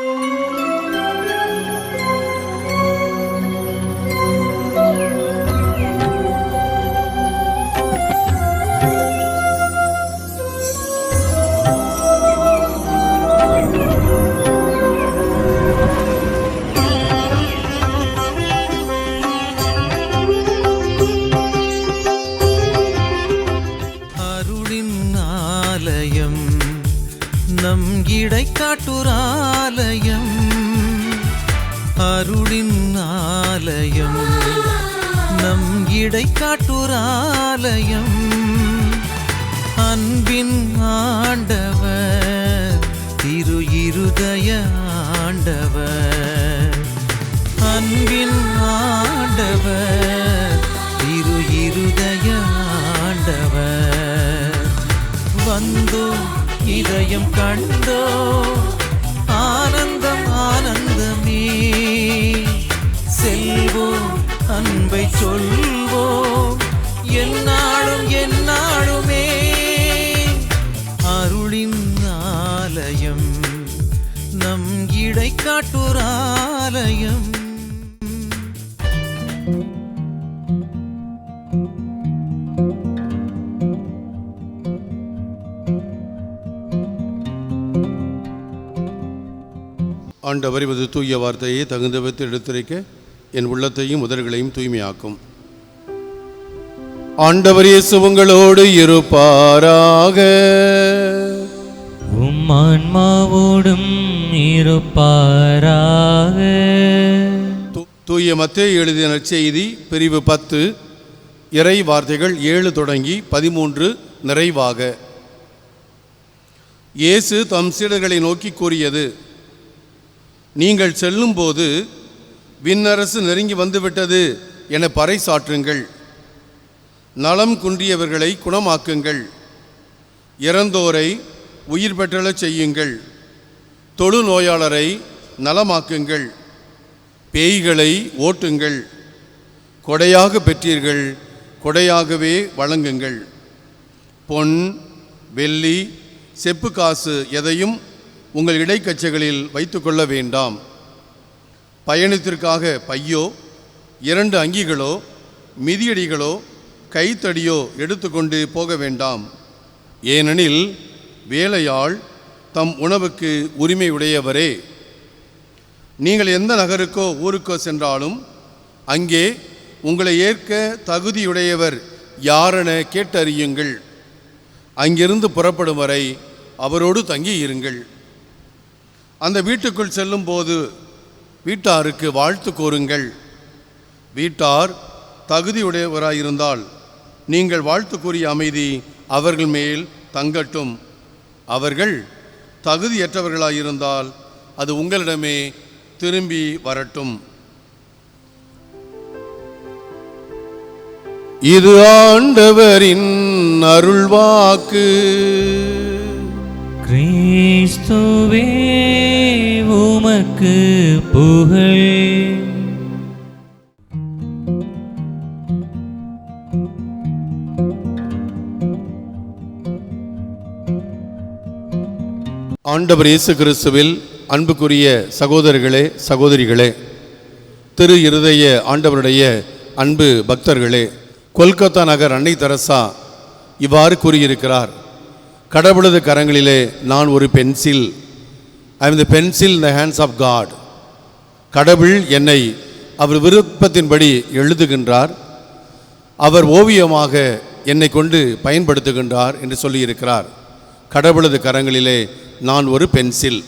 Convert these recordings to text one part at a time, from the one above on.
அருளின் ஆலயம். நம் இடைக்காட்டுராலயம் அன்பின் ஆண்டவர் திரு இருதய ஆண்டவர். அன்பின் ஆண்டவர் திரு இருதய ஆண்டவர். வந்தோ இதயம் கண்டோ ஆ செய்வோம் அன்பை சொல்வோம். என்னாலும் என்னாலுமே அருளின் ஆலயம் நம் இடைக்காட்டுராலயம் ஆண்டவர் இவது தூய வார்த்தையை தகுந்த விதத்தில் எடுத்துரைக்க என் உள்ளத்தையும் உதடுகளையும் தூய்மையாக்கும். ஆண்டவர் இயேசு உங்களோடு இருப்பாராக. உம் ஆன்மாவோடும் இருப்பாராக. தூய மத்தேயு எழுதிய நற்செய்தி பிரிவு பத்து இறை வார்த்தைகள் ஏழு தொடங்கி பதிமூன்று நிறைவாக. இயேசு தம் சீடர்களை நோக்கி கூறியது நீங்கள் செல்லும்போது விண்ணரசு நெருங்கி வந்துவிட்டது என பறைசாற்றுங்கள். நலம் குன்றியவர்களை குணமாக்குங்கள். இறந்தோரை உயிர் பெற்றலச் செய்யுங்கள். தொழு நோயாளரை நலமாக்குங்கள். பேய்களை ஓட்டுங்கள். கொடையாக பெற்றீர்கள் கொடையாகவே வழங்குங்கள். பொன் வெள்ளி செப்பு காசு எதையும் உங்கள் இடைக்கச்சைகளில் வைத்துக்கொள்ள வேண்டாம். பயணத்திற்காக பையோ இரண்டு அங்கிகளோ மிதியடிகளோ கைத்தடியோ எடுத்துக்கொண்டு போக வேண்டாம். ஏனெனில் வேலையாள் தம் உணவுக்கு உரிமை உடையவரே நீங்கள் எந்த நகருக்கோ ஊருக்கோ சென்றாலும் அங்கே உங்களை ஏற்க தகுதியுடையவர் யாரென கேட்டறியுங்கள். அங்கிருந்து புறப்படும் வரை அவரோடு தங்கி இருங்கள் அந்த வீட்டுக்குள் செல்லும்போது வீட்டாருக்கு வாழ்த்து கூறுங்கள் வீட்டார் தகுதியுடையவராயிருந்தால் நீங்கள் வாழ்த்து கூறிய அமைதி அவர்கள் மேல் தங்கட்டும். அவர்கள் தகுதியற்றவர்களாயிருந்தால் அது உங்களிடமே திரும்பி வரட்டும். இது ஆண்டவரின் அருள்வாக்கு. கிறிஸ்துவே உமக்கு புகழ். ஆண்டவர் இயேசு கிறிஸ்துவில் அன்புக்குரிய சகோதரர்களே சகோதரிகளே திரு இருதய ஆண்டவருடைய அன்பு பக்தர்களே கொல்கத்தா நகர் அன்னை தரசா இவ்வாறு கூறியிருக்கிறார். கடவுளது கரங்களிலே நான் ஒரு pencil. I am the pencil in the hands of God கடவுள் என்னை அவர் விருப்பத்தின்படி எழுதுகின்றார். அவர் ஓவியமாக என்னை கொண்டு பயன்படுத்துகின்றார் என்று சொல்லியிருக்கிறார். கடவுளது கரங்களிலே நான் ஒரு பென்சில்.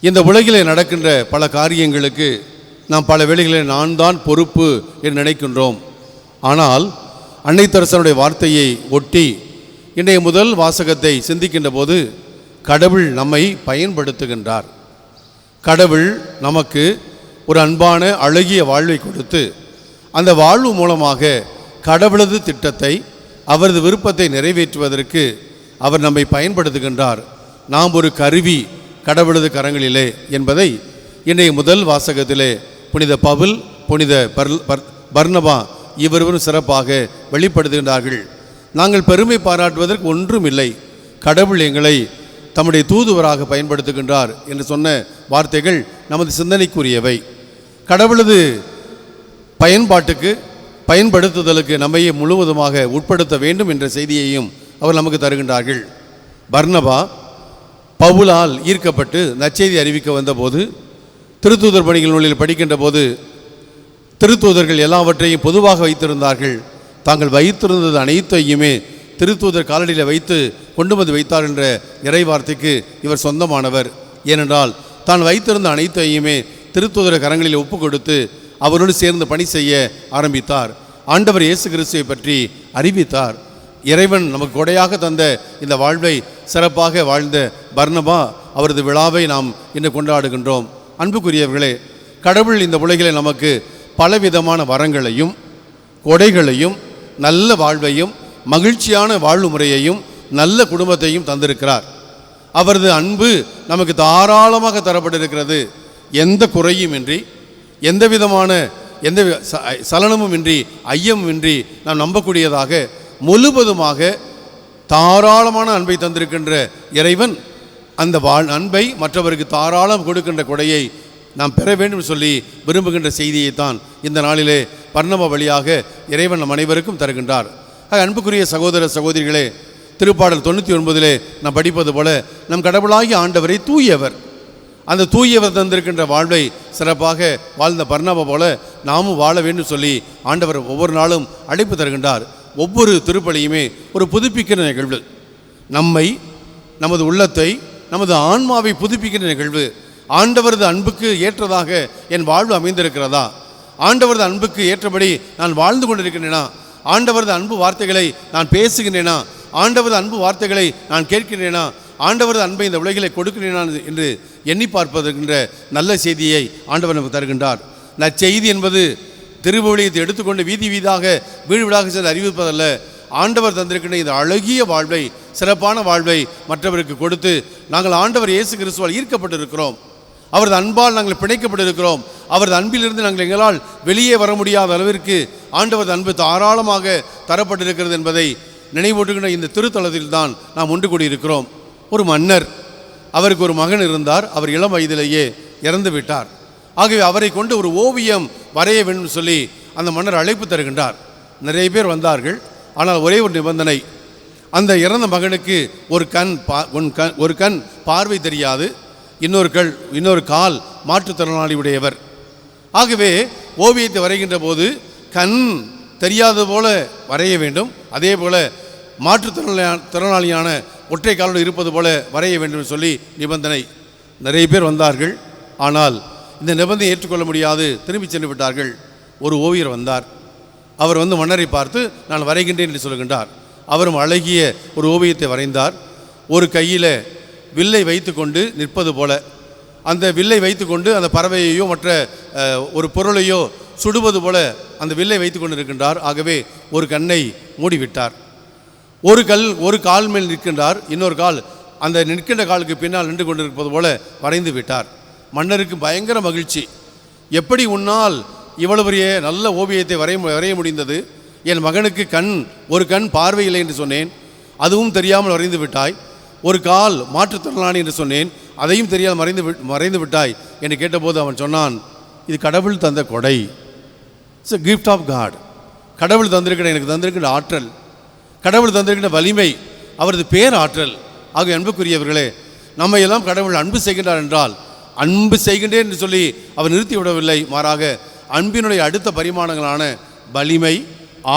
இந்த உலகிலே நடக்கின்ற பல காரியங்களுக்கு நாம் பல வேளைகளில் நான் தான் பொறுப்பு என்று நினைக்கின்றோம். ஆனால் அன்னை தரசனுடைய வார்த்தையை ஒட்டி இன்றைய முதல் வாசகத்தை சிந்திக்கின்ற போது கடவுள் நம்மை பயன்படுத்துகின்றார். கடவுள் நமக்கு ஒரு அன்பான அழகிய வாழ்வை கொடுத்து அந்த வாழ்வு மூலமாக கடவுளது திட்டத்தை அவரது விருப்பத்தை நிறைவேற்றுவதற்கு அவர் நம்மை பயன்படுத்துகின்றார். நாம் ஒரு கருவி கடவுளது கரங்களிலே என்பதை இன்றைய முதல் வாசகத்திலே புனித பவுல் புனித பர்ல் பர் பர்னபா இவரும் சிறப்பாக வெளிப்படுத்துகின்றார்கள். நாங்கள் பெருமை பாராட்டுவதற்கு ஒன்றும் இல்லை கடவுள் எங்களை தம்முடைய தூதுவராக பயன்படுத்துகின்றார் என்று சொன்ன வார்த்தைகள் நமது சிந்தனைக்குரியவை. கடவுளது பயன்பாட்டுக்கு பயன்படுத்துதலுக்கு நம்மையே முழுவதுமாக உட்படுத்த வேண்டும் என்ற செய்தியையும் அவர் நமக்கு தருகின்றார்கள். பர்ணபா பவுலால் ஈர்க்கப்பட்டு நற்செய்தி அறிவிக்க வந்தபோது திருத்தூதர் பணிகள் நூலில் படிக்கின்ற போது திருத்தூதர்கள் எல்லாவற்றையும் பொதுவாக வைத்திருந்தார்கள். தாங்கள் வைத்திருந்தது அனைத்தையுமே திருத்தூதர் காலடியில் வைத்து கொண்டு வந்து வைத்தார் என்ற இறைவார்த்தைக்கு இவர் சொந்தமானவர். ஏனென்றால் தான் வைத்திருந்த அனைத்தையுமே திருத்தூதர் கரங்களில் ஒப்பு கொடுத்து அவரோடு சேர்ந்து பணி செய்ய ஆரம்பித்தார். ஆண்டவர் இயேசு கிறிஸ்துவை பற்றி அறிவித்தார். இறைவன் நமக்கு கொடையாக தந்த இந்த வாழ்வை சிறப்பாக வாழ்ந்த பர்ணபா அவரது விழாவை நாம் இன்று கொண்டாடுகின்றோம். அன்புக்குரியவர்களே கடவுள் இந்த உலகிலே நமக்கு பலவிதமான வரங்களையும் கொடைகளையும் நல்ல வாழ்வையும் மகிழ்ச்சியான வாழ்வு முறையையும் நல்ல குடும்பத்தையும் தந்திருக்கிறார். அவரது அன்பு நமக்கு தாராளமாக தரப்பட்டிருக்கிறது. எந்த குறையும் இன்றி எந்த விதமான எந்த ச- சலனமும் இன்றி ஐயமும் இன்றி நாம் நம்பக்கூடியதாக முழுவதுமாக தாராளமான அன்பை தந்திருக்கின்ற இறைவன் அந்த வாழ் அன்பை மற்றவருக்கு தாராளம் கொடுக்கின்ற கொடையை நாம் பெற வேண்டும் சொல்லி விரும்புகின்ற செய்தியை தான் இந்த நாளிலே பர்ணம வழியாக இறைவன் நம் அனைவருக்கும் தருகின்றார். ஆக, அன்புக்குரிய சகோதர சகோதரிகளே திருப்பாடல் தொண்ணூற்றி ஒன்பதிலே நாம் படிப்பது போல நம் கடவுளாகிய ஆண்டவரை தூயவர். அந்த தூயவர் தந்திருக்கின்ற வாழ்வை சிறப்பாக வாழ்ந்த பர்ணவ போல நாமும் வாழ வேண்டும் சொல்லி ஆண்டவர் ஒவ்வொரு நாளும் அழைப்பு தருகின்றார். ஒவ்வொரு திருப்பலியுமே ஒரு புதுப்பிக்கிற நிகழ்வு. நம்மை நமது உள்ளத்தை நமது ஆன்மாவை புதுப்பிக்கின்ற நிகழ்வு. ஆண்டவரது அன்புக்கு ஏற்றதாக என் வாழ்வு அமைந்திருக்கிறதா? ஆண்டவரது அன்புக்கு ஏற்றபடி நான் வாழ்ந்து கொண்டிருக்கின்றேனா? ஆண்டவரது அன்பு வார்த்தைகளை நான் பேசுகின்றேனா? ஆண்டவரது அன்பு வார்த்தைகளை நான் கேட்கின்றேனா? ஆண்டவரது அன்பை இந்த உலகிலே கொடுக்கிறேனா என்று எண்ணி பார்ப்பதற்கின்ற நல்ல செய்தியை ஆண்டவர் நமக்கு தருகின்றார். நற்செய்தி என்பது திருவழியத்தை எடுத்துக்கொண்டு வீதி வீதாக வீடு வீடாக சென்று அறிவிப்பதல்ல. ஆண்டவர் தந்திருக்கின்ற இந்த அழகிய வாழ்வை சிறப்பான வாழ்வை மற்றவருக்கு கொடுத்து நாங்கள் ஆண்டவர் இயேசு கிறிஸ்துவால் ஈர்க்கப்பட்டிருக்கிறோம். அவரது அன்பால் நாங்கள் பிணைக்கப்பட்டிருக்கிறோம். அவரது அன்பிலிருந்து நாங்கள் எங்களால் வெளியே வர முடியாத அளவிற்கு ஆண்டவரது அன்பு தாராளமாக தரப்பட்டிருக்கிறது என்பதை நினைவூட்டுகின்ற இந்த திருத்தலத்தில் தான் நாம் ஒன்று கூடியிருக்கிறோம். ஒரு மன்னர் அவருக்கு ஒரு மகன் இருந்தார் அவர் இளம் வயதிலேயே இறந்து விட்டார். ஆகவே அவரை கொண்டு ஒரு ஓவியம் வரைய வேண்டும் சொல்லி அந்த மன்னர் அழைப்பு தருகின்றார். நிறைய பேர் வந்தார்கள் ஆனால் ஒரே ஒரு நிபந்தனை அந்த இறந்த மகனுக்கு ஒரு கண் பா ஒன் கண் ஒரு கண் பார்வை தெரியாது. இன்னொரு கல் இன்னொரு கால் மாற்றுத்திறனாளி உடையவர் ஆகவே ஓவியத்தை வரைகின்ற போது கண் தெரியாத போல வரைய வேண்டும். அதே போல மாற்றுத்திறனாளியான திறனாளியான ஒற்றை காலோடு இருப்பது போல வரைய வேண்டும் சொல்லி நிபந்தனை. நிறைய பேர் வந்தார்கள். ஆனால் இந்த நிபந்தனை ஏற்றுக்கொள்ள முடியாது. திரும்பி சென்று விட்டார்கள். ஒரு ஓவியர் வந்தார். அவர் வந்து மன்னரை பார்த்து நான் வரைகின்றேன் என்று சொல்கின்றார் அவரும் அழகிய ஒரு ஓவியத்தை வரைந்தார். ஒரு கையில் வில்லை வைத்துக்கொண்டு நிற்பது போல. அந்த வில்லை வைத்துக்கொண்டு அந்த பறவையையோ மற்ற ஒரு பொருளையோ சுடுவது போல அந்த வில்லை வைத்து கொண்டு இருக்கின்றார் ஆகவே ஒரு கண்ணை மூடிவிட்டார். ஒரு கல் ஒரு கால் மேல் நிற்கின்றார். இன்னொரு கால் அந்த நிற்கின்ற காலுக்கு பின்னால் நின்று கொண்டிருப்பது போல வரைந்து விட்டார். மன்னருக்கு பயங்கர மகிழ்ச்சி. எப்படி உன்னால் இவ்வளவு பெரிய நல்ல ஓவியத்தை வரைய மு- வரைய முடிந்தது? என் மகனுக்கு கண் ஒரு கண் பார்வை இல்லை என்று சொன்னேன். அதுவும் தெரியாமல் வரைந்து விட்டாய். ஒரு கால் மாற்றுத்திறனாளி என்று சொன்னேன். அதையும் தெரியாமல் மறைந்து மறைந்து விட்டாய் என்று கேட்டபோது அவன் சொன்னான் இது கடவுள் தந்த கொடை. It's a gift of God கடவுள் தந்திருக்கிற எனக்கு தந்திருக்கிற ஆற்றல். கடவுள் தந்திருக்கிற வலிமை அவரது பேர் ஆற்றல் ஆகிய அன்புக்குரியவர்களே நம்மை எல்லாம் கடவுள் அன்பு செய்கின்றார் என்றால் அன்பு செய்கின்றேன் என்று சொல்லி அவர் நிறுத்தி விடவில்லை. மாறாக அன்பினுடைய அடுத்த பரிமாணங்களான வலிமை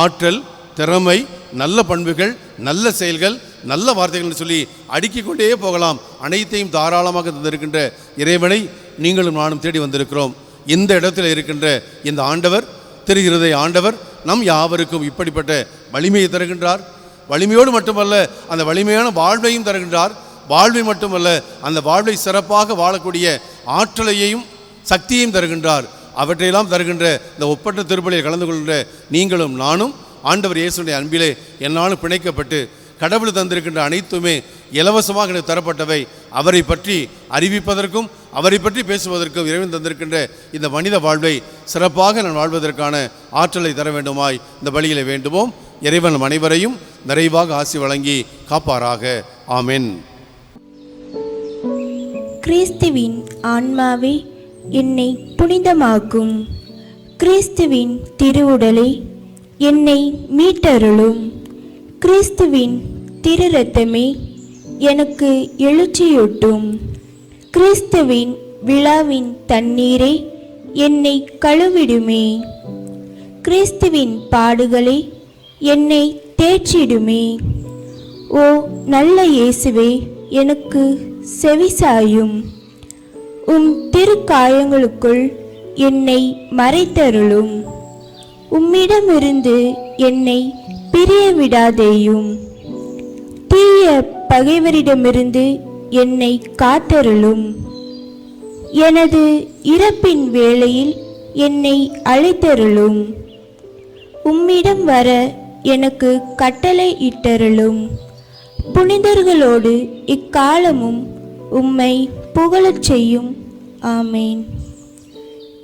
ஆற்றல் திறமை நல்ல பண்புகள் நல்ல செயல்கள் நல்ல வார்த்தைகள் சொல்லி அடுக்கிக் கொண்டே போகலாம். அனைத்தையும் தாராளமாக தந்திருக்கின்ற இறைவனை நீங்களும் நானும் தேடி வந்திருக்கிறோம். இந்த இடத்துல இருக்கின்ற இந்த ஆண்டவர் திரு ஆண்டவர் நம் யாவருக்கும் இப்படிப்பட்ட வலிமையை தருகின்றார். வலிமையோடு மட்டுமல்ல அந்த வலிமையான வாழ்வையும் தருகின்றார். வாழ்வை மட்டுமல்ல அந்த வாழ்வை சிறப்பாக வாழக்கூடிய ஆற்றலையையும் சக்தியையும் தருகின்றார். அவற்றையெல்லாம் தருகின்ற இந்த ஒப்பற்ற திருப்பலியில் கலந்து கொள்கின்ற நீங்களும் நானும் ஆண்டவர் இயேசுடைய அன்பிலே என்னாலும் பிணைக்கப்பட்டு கடவுள் தந்திருக்கின்ற அனைத்துமே இலவசமாக எனக்கு தரப்பட்டவை. அவரை பற்றி அறிவிப்பதற்கும் அவரை பற்றி பேசுவதற்கும் இறைவன் தந்திருக்கின்ற இந்த மனித வாழ்வை சிறப்பாக நான் வாழ்வதற்கான ஆற்றலை தர வேண்டுமாய் இந்த வழியிலே வேண்டுமோம் இறைவன் அனைவரையும் நிறைவாக ஆசி வழங்கி காப்பாராக. ஆமென். கிறிஸ்துவின் ஆன்மாவே என்னை புனிதமாக்கும். கிறிஸ்துவின் திருவுடலை என்னை மீட்டருளும். கிறிஸ்துவின் திரு ரத்தமே எனக்கு எழுச்சியூட்டும். கிறிஸ்துவின் விழாவின் தண்ணீரே என்னை கழுவிடுமே. கிறிஸ்துவின் பாடுகளே என்னை தேற்றிடுமே. ஓ நல்ல இயேசுவே எனக்கு செவிசாயும். உம் திருக்காயங்களுக்குள் என்னை மறைத்தருளும். உம்மிடமிருந்து என்னை பிரிய விடாதேயும் தீய பகைவரிடமிருந்து என்னை காத்தருளும். எனது இறப்பின் வேளையில் என்னை அழைத்தருளும். உம்மிடம் வர எனக்கு கட்டளை இட்டருளும். புனிதர்களோடு இக்காலமும் உம்மை புகழச் செய்யும். ஆமேன்.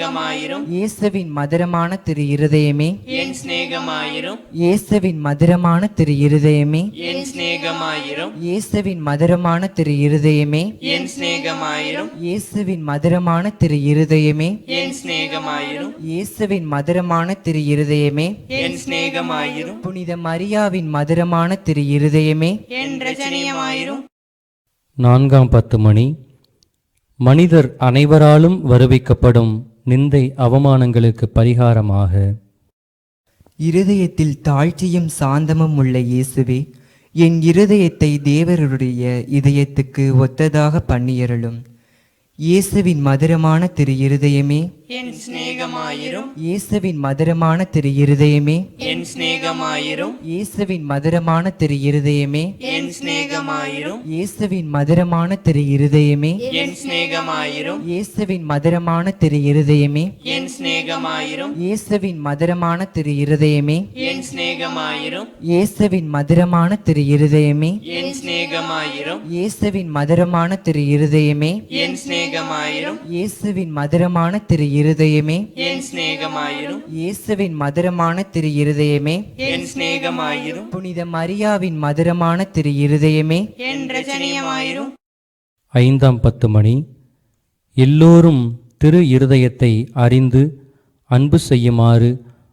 சிநேகமாயிரும். இயேசுவின் மதுரமான திரு இருதயமே. என் சிநேகமாயிரும். இயேசுவின் மதுரமான திரு இருதயமே. என் சிநேகமாயிரும். இயேசுவின் மதுரமான திரு இருதயமே. என் சிநேகமாயிரும். இயேசுவின் மதுரமான திரு இருதயமே. என் சிநேகமாயிரும். இயேசுவின் மதுரமான திரு இருதயமே. என் சிநேகமாயிரும். புனித மரியாவின் மதுரமான திரு இருதயமே. என் ரச்சனியமாயிரும் நான்காம் பத்து மணி. மனிதர் அனைவராலும் வருவிக்கப்படும் நிந்தை அவமானங்களுக்கு பரிகாரமாக. இருதயத்தில் தாழ்ச்சியும் சாந்தமும் உள்ள இயேசுவே என் இருதயத்தை தேவருடைய இதயத்துக்கு ஒத்ததாக பண்ணியருளும். இயேசுவின் மதுரமான திரு இருதயமே. என் சிநேகமாயிரும். இயேசுவின் மதுரமான திரு இருதயமே. என் சிநேகமாயிரும். இயேசுவின் மதுரமான திரு இருதயமே. என் சிநேகமாயிரும். இயேசுவின் மதுரமான திரு இருதயமே. என் சிநேகமாயிரும். இயேசுவின் மதுரமான திரு இருதயமே. என் சிநேகமாயிரும். இயேசுவின் மதுரமான திரு இருதயமே. என் சிநேகமாயிரும். இயேசுவின் மதுரமான திரு இருதயமே. என் சிநேகமாயிரும். இயேசுவின் மதுரமான திரு இருதயமே. என் சிநேகமாயிரும். இயேசுவின் மதுரமான திரு இருதயமே. என் சிநேகமாயிரும். இயேசுவின் மதுரமான திரு இருதயமே. என் சிநேகமாயிரும். புனித மரியாவின் மதுரமான திரு இருதயமே. என் ரஜனியமாயிரும். ஐந்தாம் பத்து மணி. எல்லோரும் திரு இருதயத்தை அறிந்து அன்பு செய்யுமாறு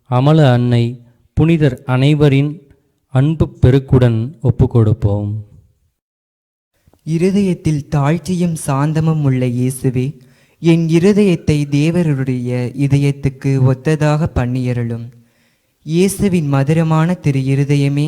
அமல அன்னை புனிதர் அனைவரின் அன்பு பெருக்குடன் ஒப்புக்கொடுப்போம். இருதயத்தில் தாழ்ச்சியும் சாந்தமும் உள்ள இயேசுவே என் இருதயத்தை தேவருடைய இதயத்துக்கு ஒத்ததாக பண்ணியருளும். இயேசுவின் மதுரமான திரு இருதயமே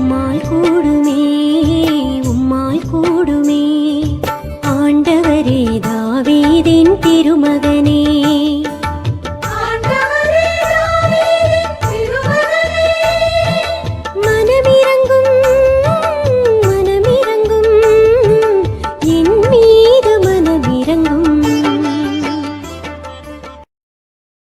உம்மால் கூடுமே உம்மால் கூடுமே. ஆண்டவரே தாவீதின் திருமகன்